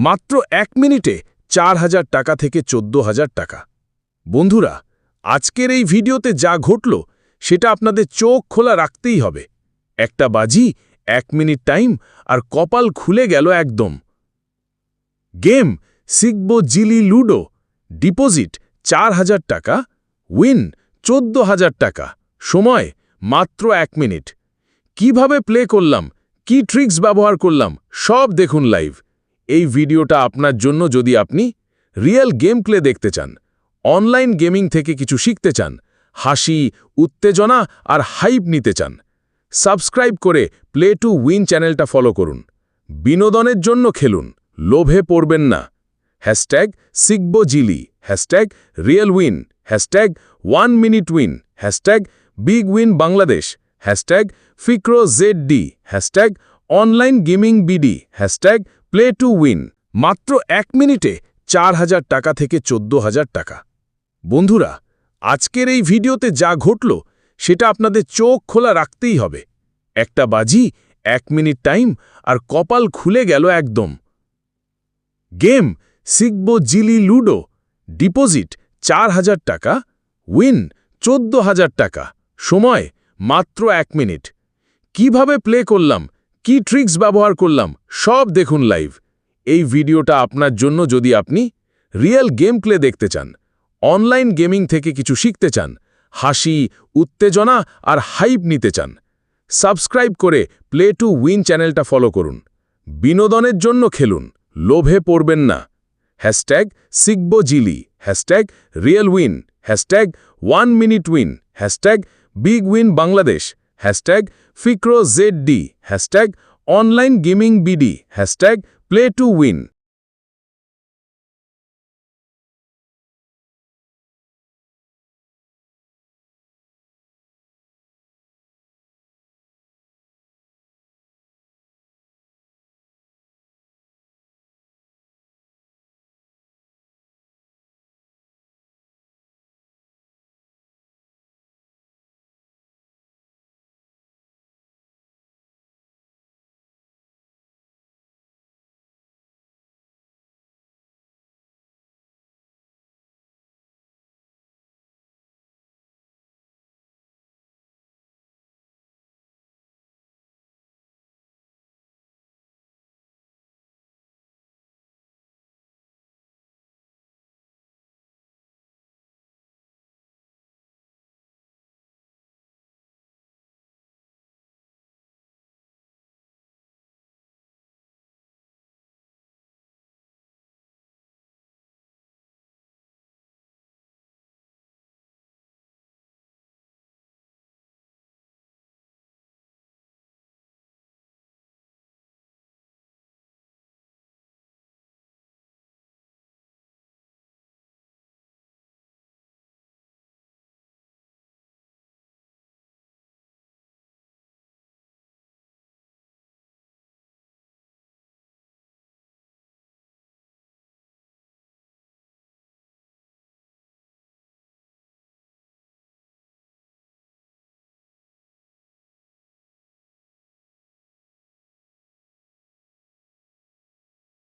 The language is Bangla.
মাত্র এক মিনিটে চার হাজার টাকা থেকে চোদ্দ হাজার টাকা। বন্ধুরা, আজকের এই ভিডিওতে যা ঘটল, সেটা আপনাদের চোখ খোলা রাখতেই হবে। একটা বাজি, এক মিনিট টাইম, আর কপাল খুলে গেল একদম। Game sicbo Jili ludo, deposit চার হাজার টাকা, উইন চোদ্দ হাজার টাকা, সময় মাত্র এক মিনিট। কীভাবে প্লে করলাম, কি ট্রিক্স ব্যবহার করলাম, সব দেখুন লাইভ। এই ভিডিওটা আপনার জন্য যদি আপনি রিয়েল গেম প্লে দেখতে চান, অনলাইন গেমিং থেকে কিছু শিখতে চান, হাসি, উত্তেজনা আর হাইপ নিতে চান, সাবস্ক্রাইব করে প্লে টু উইন চ্যানেলটা ফলো করুন। বিনোদনের জন্য খেলুন, লোভে পড়বেন না। Hashtag sicbo Jili hashtag real win hashtag one minute win hashtag big win Bangladesh, hashtag ফিক্রো Z D hashtag online gaming BD, hashtag play to win মাত্র এক মিনিটে চার হাজার টাকা থেকে চোদ্দ হাজার টাকা। বন্ধুরা, আজকের এই ভিডিওতে যা ঘটল, সেটা আপনাদের চোখ খোলা রাখতেই হবে। একটা বাজি, এক মিনিট টাইম, আর কপাল খুলে গেল একদম। Game sicbo Jili ludo, deposit চার হাজার টাকা, উইন চোদ্দ হাজার টাকা, সময় মাত্র এক মিনিট। কীভাবে প্লে করলাম কি ট্রিক্স ব্যবহার করলাম, সব দেখুন লাইভ। এই ভিডিওটা আপনার জন্য যদি আপনি রিয়েল গেম প্লে দেখতে চান, অনলাইন গেমিং থেকে কিছু শিখতে চান, হাসি, উত্তেজনা আর হাইপ নিতে চান, সাবস্ক্রাইব করে প্লে টু উইন চ্যানেলটা ফলো করুন। বিনোদনের জন্য খেলুন, লোভে পড়বেন না। Hashtag sicbo Jili, hashtag real win, hashtag one minute win, hashtag big win Bangladesh. Hashtag ফিক্রো Z D hashtag online gaming BD hashtag play to win